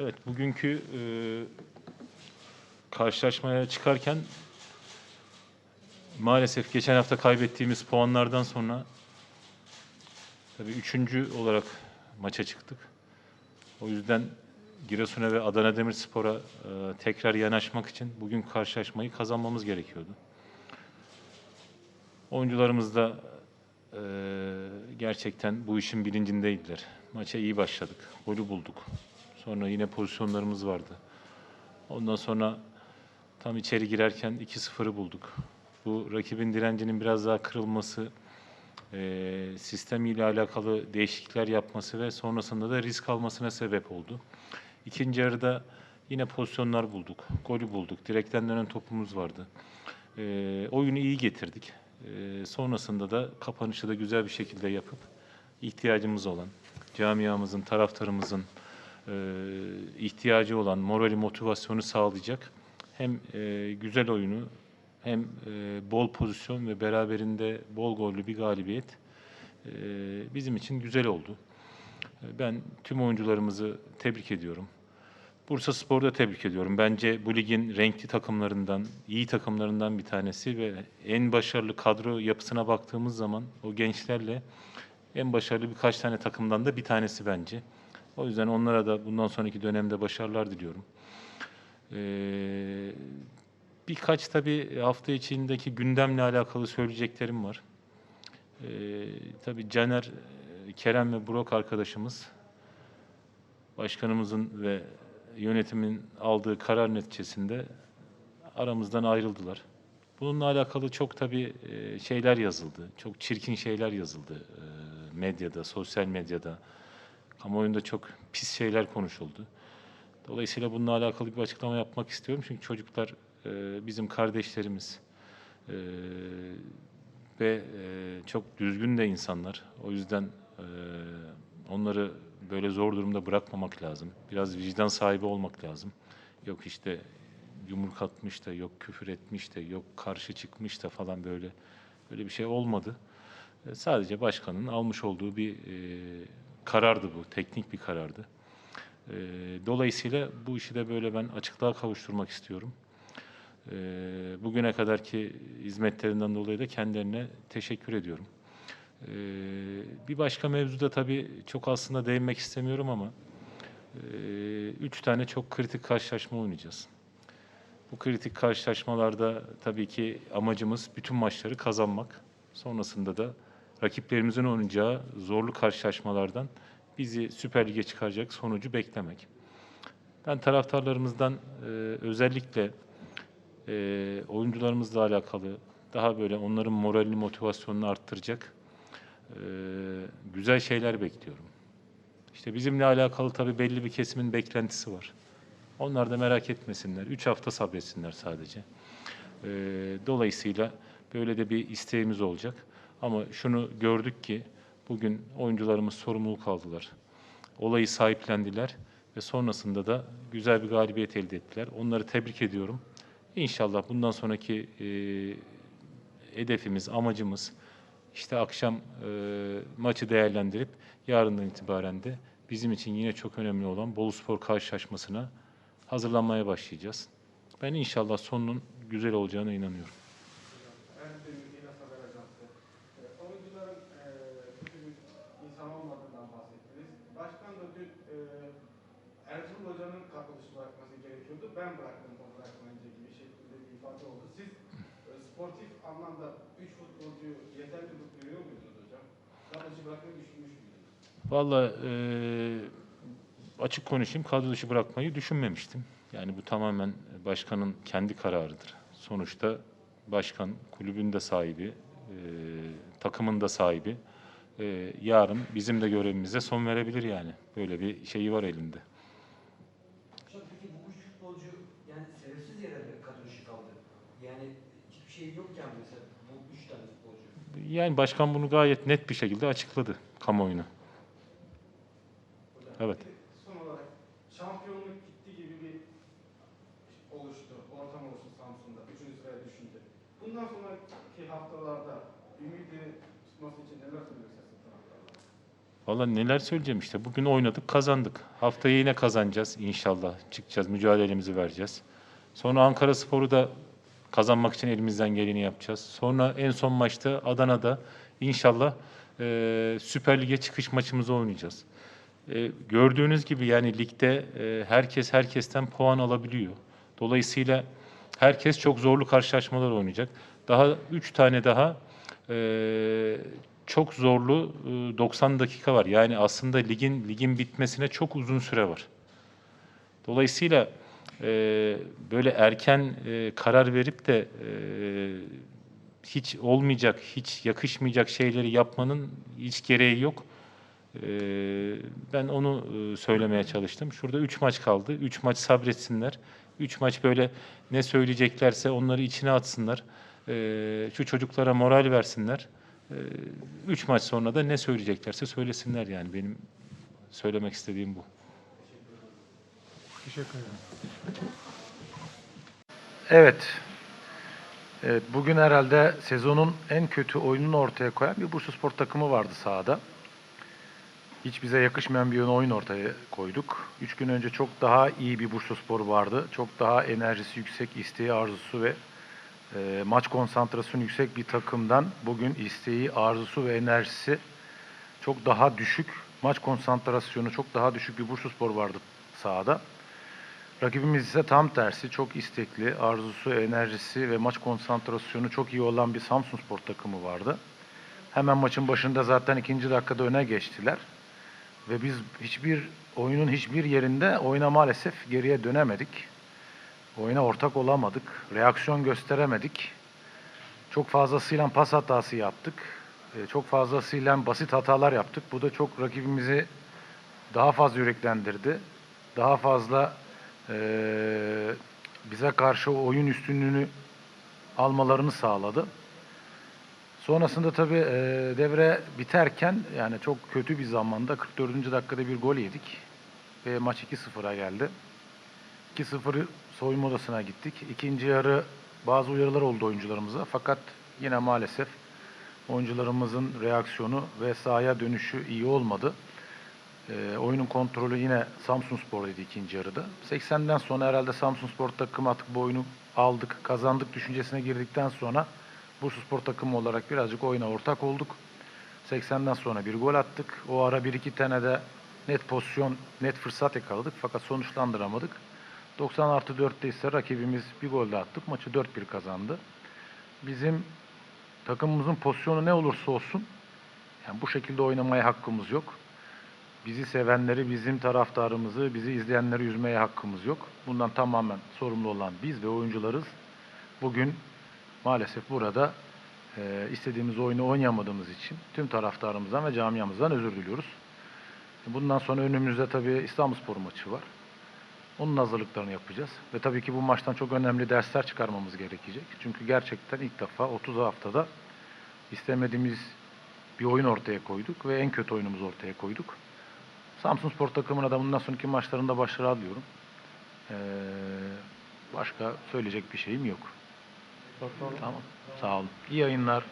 Evet, bugünkü e, karşılaşmaya çıkarken maalesef geçen hafta kaybettiğimiz puanlardan sonra tabii üçüncü olarak maça çıktık. O yüzden Giresun'a ve Adana Demirspor'a e, tekrar yanaşmak için bugün karşılaşmayı kazanmamız gerekiyordu. Oyuncularımız da e, gerçekten bu işin bilincindeydiler. Maça iyi başladık, golü bulduk. Sonra yine pozisyonlarımız vardı. Ondan sonra tam içeri girerken 2-0'ı bulduk. Bu rakibin direncinin biraz daha kırılması, e, sistemiyle alakalı değişiklikler yapması ve sonrasında da risk almasına sebep oldu. İkinci yarıda yine pozisyonlar bulduk, golü bulduk. Direkten dönen topumuz vardı. Oyunu iyi getirdik. Sonrasında da kapanışı da güzel bir şekilde yapıp ihtiyacımız olan, camiamızın, taraftarımızın ihtiyacı olan morali, motivasyonu sağlayacak hem e, güzel oyunu hem e, bol pozisyon ve beraberinde bol gollü bir galibiyet e, bizim için güzel oldu. E, Ben tüm oyuncularımızı tebrik ediyorum. Bursa Spor'u da tebrik ediyorum. Bence bu ligin renkli takımlarından, iyi takımlarından bir tanesi ve en başarılı kadro yapısına baktığımız zaman o gençlerle en başarılı birkaç tane takımdan da bir tanesi bence. O yüzden onlara da bundan sonraki dönemde başarılar diliyorum. Ee, birkaç tabii hafta içindeki gündemle alakalı söyleyeceklerim var. Ee, tabii Caner, e, Kerem ve Burak arkadaşımız başkanımızın ve yönetimin aldığı karar neticesinde aramızdan ayrıldılar. Bununla alakalı çok tabii e, şeyler yazıldı. Çok çirkin şeyler yazıldı e, medyada, sosyal medyada. Kamuoyunda çok pis şeyler konuşuldu. Dolayısıyla bununla alakalı bir açıklama yapmak istiyorum. Çünkü çocuklar e, bizim kardeşlerimiz E, ve e, çok düzgün de insanlar. O yüzden e, onları böyle zor durumda bırakmamak lazım. Biraz vicdan sahibi olmak lazım. Yok işte yumruk atmış da, yok küfür etmiş de, yok karşı çıkmış da falan böyle böyle bir şey olmadı. E, Sadece başkanın almış olduğu bir e, karardı bu, teknik bir karardı. E, dolayısıyla bu işi de böyle ben açıklığa kavuşturmak istiyorum. E, bugüne kadarki hizmetlerinden dolayı da kendilerine teşekkür ediyorum. E, bir başka mevzuda tabii çok aslında değinmek istemiyorum ama e, üç tane çok kritik karşılaşma oynayacağız. Bu kritik karşılaşmalarda tabii ki amacımız bütün maçları kazanmak. Sonrasında da rakiplerimizin oynayacağı zorlu karşılaşmalardan bizi Süper Lig'e çıkaracak sonucu beklemek. Ben taraftarlarımızdan e, özellikle e, oyuncularımızla alakalı daha böyle onların moralini, motivasyonunu arttıracak e, güzel şeyler bekliyorum. İşte bizimle alakalı tabii belli bir kesimin beklentisi var. Onlar da merak etmesinler. Üç hafta sabretsinler sadece. E, dolayısıyla böyle de bir isteğimiz olacak. Ama şunu gördük ki bugün oyuncularımız sorumluluk aldılar. Olayı sahiplendiler ve sonrasında da güzel bir galibiyet elde ettiler. Onları tebrik ediyorum. İnşallah bundan sonraki e, hedefimiz, amacımız işte akşam e, maçı değerlendirip yarından itibaren de bizim için yine çok önemli olan Boluspor karşılaşmasına hazırlanmaya başlayacağız. Ben inşallah sonunun güzel olacağına inanıyorum. Erdemir Miras Haber Ajansı. E, Oyuncuların e, kötü bir insan olmadığından bahsettiniz. Başkan da dün e, Ertuğrul Hoca'nın kapılışı bırakması gerekiyordu. Ben bıraktım o bırakmayınca gibi şeklinde bir ifade oldu. Siz e, sportif anlamda 3 futbolcuyu yeterli görüyor muydunuz hocam? Kapılışı bırakmayı düşünmüş müydünüz? Vallahi e, açık konuşayım kadro dışı bırakmayı düşünmemiştim. Yani bu tamamen başkanın kendi kararıdır. Sonuçta başkan kulübün de sahibi, e, takımın da sahibi. E, yarın bizim de görevimize son verebilir yani. Böyle bir şeyi var elinde. Hocam peki bu üç futbolcu yani sebepsiz yere mi kadro dışı kaldı? Yani hiçbir şey yokken mesela bu üç tane futbolcu. Yani başkan bunu gayet net bir şekilde açıkladı kamuoyuna. Hocam, Evet. Son olarak şampiyonluk gitti gibi bir oluştu, ortam oluştu Samsun'da 3. sıraya düşünce. Bundan sonraki haftalarda ümidi tutması için neler taraftarlara? Valla neler söyleyeceğim işte. Bugün oynadık, kazandık. Haftaya yine kazanacağız inşallah. Çıkacağız, mücadelemizi vereceğiz. Sonra Ankara Sporu da kazanmak için elimizden geleni yapacağız. Sonra en son maçta Adana'da inşallah e, Süper Lig'e çıkış maçımızı oynayacağız. E, gördüğünüz gibi yani ligde e, herkes herkesten puan alabiliyor. Dolayısıyla herkes çok zorlu karşılaşmalar oynayacak. Daha 3 tane daha e, çok zorlu e, 90 dakika var. Yani aslında ligin ligin bitmesine çok uzun süre var. Dolayısıyla e, böyle erken e, karar verip de e, hiç olmayacak, hiç yakışmayacak şeyleri yapmanın hiç gereği yok. E, ben onu e, söylemeye çalıştım. Şurada 3 maç kaldı. 3 maç sabretsinler. 3 maç böyle ne söyleyeceklerse onları içine atsınlar. E, şu çocuklara moral versinler. 3 maç sonra da ne söyleyeceklerse söylesinler yani benim söylemek istediğim bu. Teşekkür ederim. Evet. Evet, bugün herhalde sezonun en kötü oyununu ortaya koyan bir Bursaspor takımı vardı sahada. Hiç bize yakışmayan bir oyun ortaya koyduk. Üç gün önce çok daha iyi bir Bursaspor vardı. Çok daha enerjisi yüksek, isteği, arzusu ve e, maç konsantrasyonu yüksek bir takımdan bugün isteği, arzusu ve enerjisi çok daha düşük, maç konsantrasyonu çok daha düşük bir Bursaspor vardı sahada. Rakibimiz ise tam tersi çok istekli, arzusu, enerjisi ve maç konsantrasyonu çok iyi olan bir Samsunspor takımı vardı. Hemen maçın başında zaten ikinci dakikada öne geçtiler. Ve biz hiçbir oyunun hiçbir yerinde oyuna maalesef geriye dönemedik. Oyuna ortak olamadık, reaksiyon gösteremedik. Çok fazlasıyla pas hatası yaptık. E, Çok fazlasıyla basit hatalar yaptık. Bu da çok rakibimizi daha fazla yüreklendirdi. Daha fazla eee, bize karşı oyun üstünlüğünü almalarını sağladı. Sonrasında tabii eee, devre biterken yani çok kötü bir zamanda 44. dakikada bir gol yedik ve maç 2-0'a geldi. 2-0 soyunma odasına gittik. İkinci yarı bazı uyarılar oldu oyuncularımıza fakat yine maalesef oyuncularımızın reaksiyonu ve sahaya dönüşü iyi olmadı. Ee, oyunun kontrolü yine Samsun Spor'daydı ikinci yarıda. 80'den sonra herhalde Samsun Spor takımı artık bu oyunu aldık, kazandık düşüncesine girdikten sonra Bursa Spor takımı olarak birazcık oyuna ortak olduk. 80'den sonra bir gol attık. O ara bir iki tane de net pozisyon, net fırsat yakaladık fakat sonuçlandıramadık. 90 artı 4'te ise rakibimiz bir gol daha attık. Maçı 4-1 kazandı. Bizim takımımızın pozisyonu ne olursa olsun yani bu şekilde oynamaya hakkımız yok. Bizi sevenleri, bizim taraftarımızı, bizi izleyenleri üzmeye hakkımız yok. Bundan tamamen sorumlu olan biz ve oyuncularız. Bugün maalesef burada e, istediğimiz oyunu oynayamadığımız için tüm taraftarımızdan ve camiamızdan özür diliyoruz. Bundan sonra önümüzde tabii İstanbulspor maçı var. Onun hazırlıklarını yapacağız. Ve tabii ki bu maçtan çok önemli dersler çıkarmamız gerekecek. Çünkü gerçekten ilk defa 30 haftada istemediğimiz bir oyun ortaya koyduk ve en kötü oyunumuzu ortaya koyduk. Samsun Spor takımına da bundan sonraki maçlarında başarılar diliyorum. Ee, başka söyleyecek bir şeyim yok. Tamam. Sağ olun. İyi yayınlar.